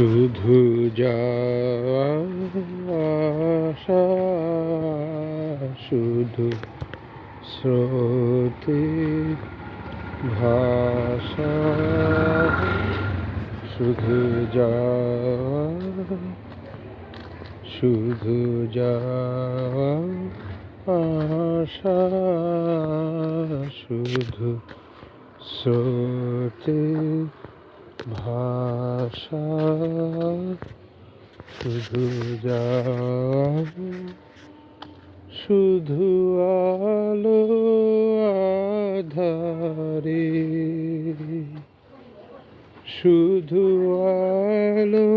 শুধু আসা শুধু স্রোতে ভাষা শুধু যাওয়া শুধু যাওয়া আশা শুধু স্রোতে ভাষা শুধু যাওয়া শুধু আলো আধারে। শুধু আলো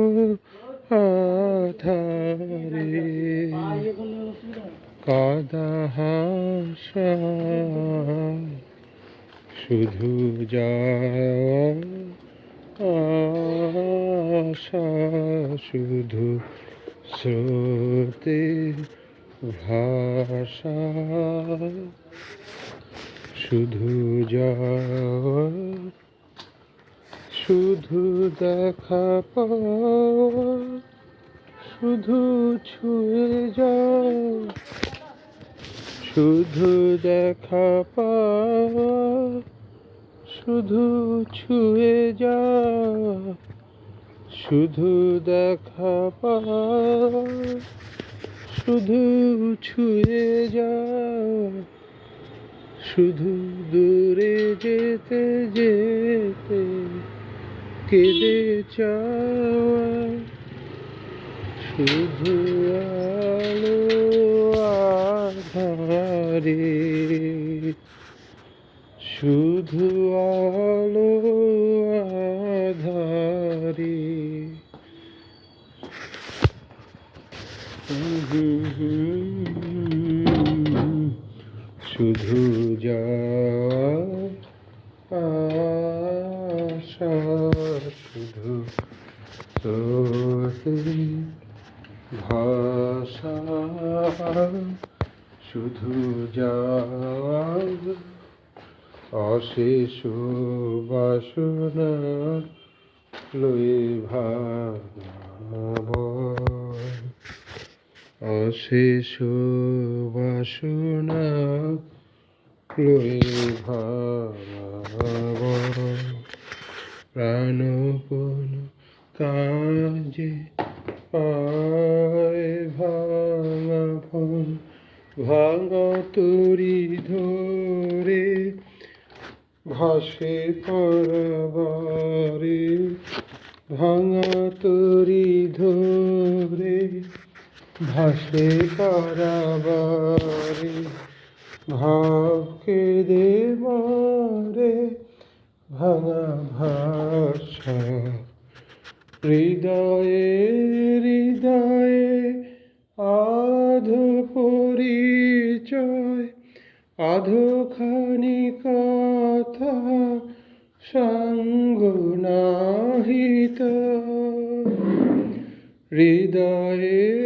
আধারে। কাদা হাসা শুধু যাওয়া আশা শুধু স্রোতে ভাষা। শুধু যাওয়া শুধু দেখা পাওয়া শুধু ছুঁয়ে যাওয়া শুধু দেখা পাওয়া শুধু ছুঁয়ে যাওয়া শুধু দেখা পাওয়া, শুধু ছুঁয়ে যাওয়া, শুধু দূরে যেতে যেতে কেঁদে চাওয়া, শুধু আলো আধারে, শুধু আলো শুধু আশা শুধু ভাষা শুধু যাওয়া অশেষ বাসনা লয়ে ভাব অশেষ বাসনা লয়ে ভাব প্রাণপণ কাজে পায় ভাঙা ফল ভাঙা তরি ধরে ভাসে পরবারে। ভাঙা তরি ধরে ভাসে পরাবারে ভাবকে দে মারে ভাঙা ভাষা। হৃদয়ে হৃদয়ে আধো পরিচয়, আধোখানি কথা সঙ্গ হৃদয়ে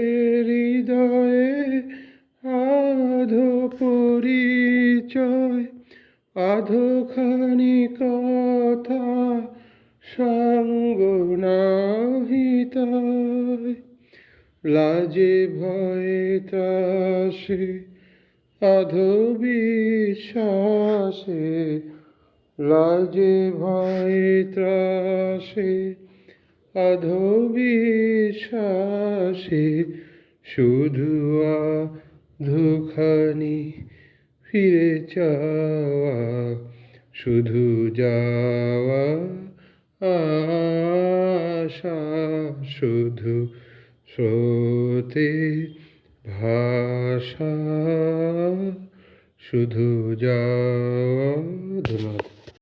আধো পরিচয়, আধোখানি কথা সঙ্গ লাজে ভয়ে ত্রাসে আধো বিশ্বাসে লাজে ভয়ে ত্রাসে আধো বিশ্বাসে শুধু আধোখানি ফিরে চাওয়া শুধু যাওয়া আশা শুধু স্রোতে ভাষা শুধু যাওয়া ধন্যবাদ।